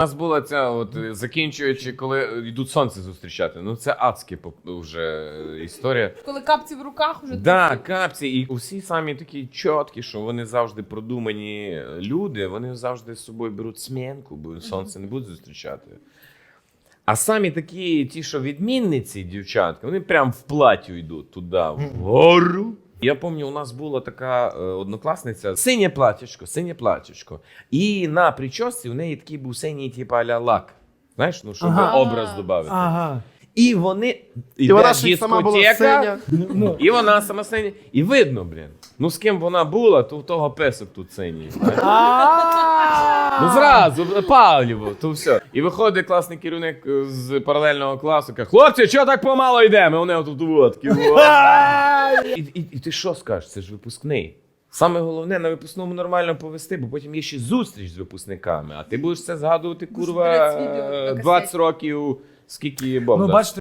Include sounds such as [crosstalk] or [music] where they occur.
У нас була ця, от е, закінчуючи, коли йдуть сонце зустрічати. Ну це адське вже е, історія. Коли капці в руках вже Да, капці, і усі самі такі чіткі, що вони завжди продумані люди, вони завжди з собою беруть смінку, бо сонце не будуть зустрічати. А самі такі, ті, що відмінниці, дівчатка, вони прям в платі йдуть туди, вгору. Я пам'ятаю, у нас була така е, однокласниця, синє платічко, синє платічко. І на прическі у неї такий був синій, типу, аля лак. Знаєш, ну, щоб Ага. образ додати. Ага. І вони. І іде вона сама була синя. Ну, і вона сама синя. І видно, блін. Ну з ким вона була, то в того песок тут синій. Ну зразу, Павліво, то все. І виходить класний керівник е, з паралельного класу, каже, хлопці, чого так помало йдемо? Вони тут водки. [laughs] І, і, і ти що скажеш? Це ж випускний. Саме головне на випускному нормально повести, бо потім є ще зустріч з випускниками, а ти будеш це згадувати, курва, е, касеті. 20 років, скільки Бог ну бачите,